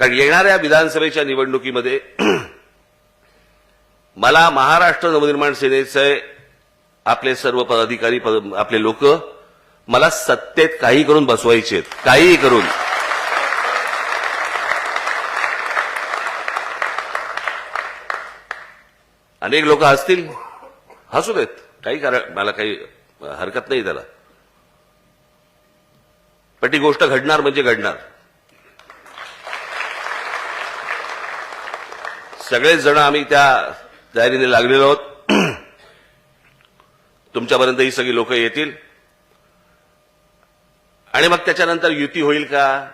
कारण येणाऱ्या विधानसभेच्या निवडणुकीमध्ये मला महाराष्ट्र नवनिर्माण सेनेचे आपले सर्व पदाधिकारी पद- आपले लोक मला सत्तेत काही करून बसवायचे आहेत. काहीही करून. अनेक लोक हसतील हसू देत. काही कारण मला काही हरकत नाही त्याला. पण ती गोष्ट घडणार म्हणजे घडणार. सगळेच जण आम्ही त्या तयारीने लागलेलो आहोत. तुमच्यापर्यंत ही सगळी लोक येतील. आणि मग त्याच्यानंतर युती होईल का?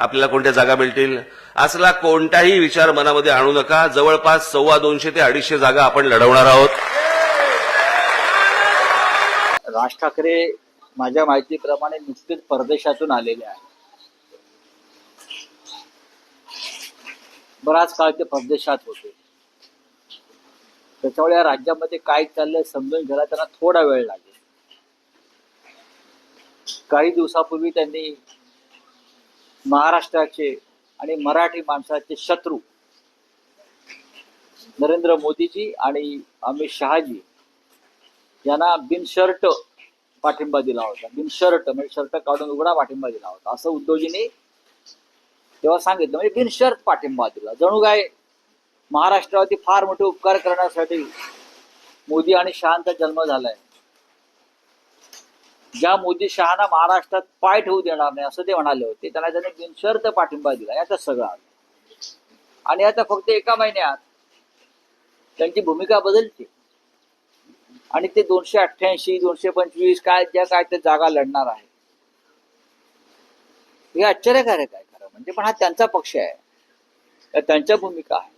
आपल्याला कोणत्या जागा मिळतील? असला कोणताही विचार मनामध्ये आणू नका. जवळपास सव्वा दोनशे ते अडीचशे जागा आपण लढवणार आहोत. राज ठाकरे माझ्या माहितीप्रमाणे नुकतेच परदेशातून आलेले आहेत. बराच काळ ते परदेशात होते. त्याच्यामुळे या राज्यामध्ये काय चाललंय समजून घ्यायला त्यांना थोडा वेळ लागेल. काही दिवसापूर्वी त्यांनी महाराष्ट्राचे आणि मराठी माणसाचे शत्रू नरेंद्र मोदीजी आणि अमित शहाजी यांना बिनशर्ट पाठिंबा दिला होता. बिनशर्ट म्हणजे शर्ट काढून उघडा पाठिंबा दिला होता. असं उद्धवजींनी तेव्हा सांगितलं म्हणजे बिनशर्त पाठिंबा दिला. जणू काय महाराष्ट्रावरती फार मोठे उपकार करण्यासाठी मोदी आणि शहांचा जन्म झालाय. ज्या मोदी शहाना महाराष्ट्रात पाय ठेवू देणार नाही असं ते म्हणाले होते. त्याला त्याने बिनशर्त पाठिंबा दिला. याचा सगळं आणि आता फक्त एका महिन्यात त्यांची भूमिका बदलते. आणि ते दोनशे अठ्ठ्याऐंशी दोनशे पंचवीस काय ज्या काय ते जागा लढणार आहे. हे आश्चर्यकारक आहे. म्हणजे पण हा त्यांचा पक्ष आहे. त्यांच्या भूमिका आहे.